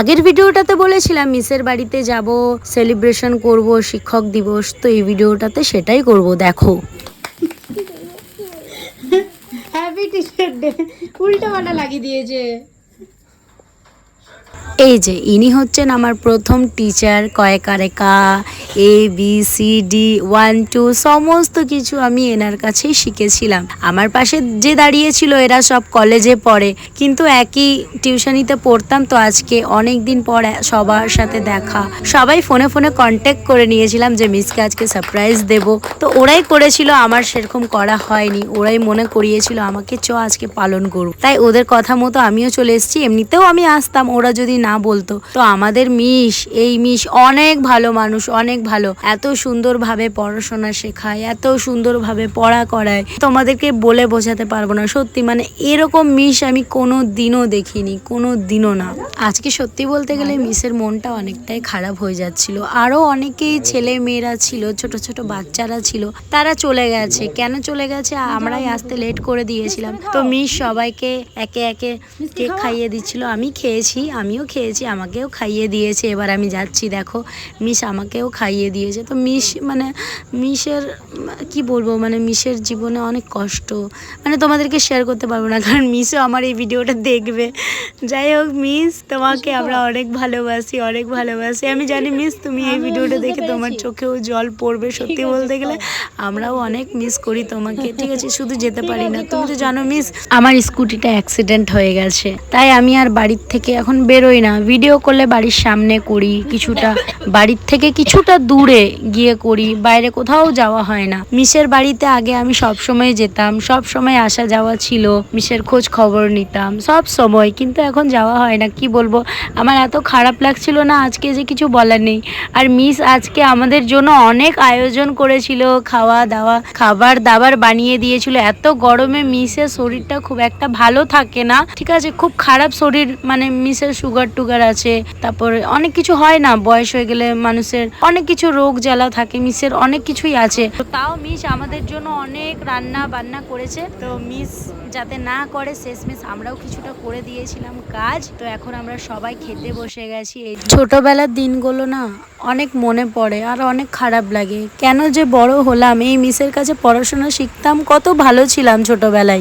আগের ভিডিওটাতে বলেছিলাম, মিসের বাড়িতে যাব সেলিব্রেশন করব, শিক্ষক দিবস, তো এই ভিডিওটাতে সেটাই করব, দেখো। হ্যাপি টিচার ডে উল্টো লাগিয়ে দিয়েছে। এই যে, ইনি হচ্ছেন আমার প্রথম টিচার কয়েকারে কা A B C D one two সমস্ত কিছু আমি এনার কাছেই শিখেছিলাম। আমার পাশে যে দাঁড়িয়েছিল, এরা সব কলেজে পড়ে। কিন্তু একই টিউশনিতে পড়তাম তো আজকে অনেক দিন পর সবার সাথে দেখা। সবাই ফোনে ফোনে কন্ট্যাক্ট করে নিয়েছিলাম যে, মিসকে আজকে সারপ্রাইজ দেব। তো ওরাই করেছিল, আমার সেরকম করা হয়নি। ওরাই মনে করিয়েছিল আমাকে, চ, আজকে পালন করব তাই ওদের কথা মতো আমিও চলে এসেছি। এমনিতেও আমি আসতাম, ওরা যদি না বলতো। তো আমাদের মিস এই মিস অনেক ভালো মানুষ অনেক ভালো। এত সুন্দরভাবে পড়াশোনা শেখায় এত সুন্দরভাবে পড়া করায়। তোমাদেরকে বলে বোঝাতে পারব না। সত্যি মানে এরকম মিস আমি কোনো দিনও দেখিনি কোনো দিনও না। আজকে সত্যি বলতে গেলে মিসের মনটা অনেকটাই খারাপ হয়ে যাচ্ছিল। আরও অনেকেই ছেলে মেয়েরা ছিল ছোট ছোট বাচ্চারা ছিল। তারা চলে গেছে। কেন চলে গেছে? আমরাই আসতে লেট করে দিয়েছিলাম। তো মিস সবাইকে একে একে কেক খাইয়ে দিচ্ছিল। আমি খেয়েছি আমিও খেয়েছি আমাকেও খাইয়ে দিয়েছে। এবার আমি যাচ্ছি দেখো মিস আমাকেও খাইয়ে দিয়েছে। তো মিস মানে মিসের কি বলব মানে মিসের জীবনে অনেক কষ্ট। মানে তোমাদেরকে শেয়ার করতে পারব না কারণ মিসও আমার এই ভিডিওটা দেখবে। যাই হোক মিস তোমাকে আমরা অনেক ভালোবাসি অনেক ভালোবাসি। আমি জানি মিস তুমি এই ভিডিওটা দেখে তোমার চোখেও জল পড়বে সত্যি বলতে গেলে। আমরাও অনেক মিস করি তোমাকে ঠিক আছে? শুধু যেতে পারি না তুমি তো জানো মিস আমার স্কুটিটা অ্যাক্সিডেন্ট হয়ে গেছে। তাই আমি আর বাড়ির থেকে এখন বেরোই না। ভিডিও করলে বাড়ির সামনে করি, কিছুটা বাড়ির থেকে কিছুটা দূরে গিয়ে করি, বাইরে কোথাও যাওয়া হয় না। মিসের বাড়িতে আগে আমি সব সময় যেতাম সব সময় আসা যাওয়া ছিল, মিসের খোঁজ খবর নিতাম, সব সময়। কিন্তু এখন যাওয়া হয় না, কি বলব? আমার এত খারাপ লাগছিল না, আজকে যে কিছু বলার নেই। আর মিস আজকে আমাদের জন্য অনেক আয়োজন করেছিল, খাওয়া দাওয়া, খাবার দাবার বানিয়ে দিয়েছিল। এত গরমে মিসের শরীরটা খুব একটা ভালো থাকে না, ঠিক আছে? খুব খারাপ শরীর মানে মিসের সুগার টুগার আছে, তারপরে অনেক কিছু হয় না, বয়স হয়ে গেলে মানুষের অনেক কিছু রোগ জ্বালা থাকে, মিসের অনেক কিছুই আছে। তো তাও মিস আমাদের জন্য অনেক রান্না বান্না করেছে। তো মিস যাতে না করে, শেষমেশ আমরাও কিছুটা করে দিয়েছিলাম কাজ। তো এখন আমরা সবাই খেতে বসে গেছি। এই ছোটবেলার দিনগুলো না অনেক মনে পড়ে আর অনেক খারাপ লাগে। কেন যে বড় হলাম, এই মিসের কাছে পড়াশোনা শিখতাম, কত ভালো ছিলাম ছোটবেলায়।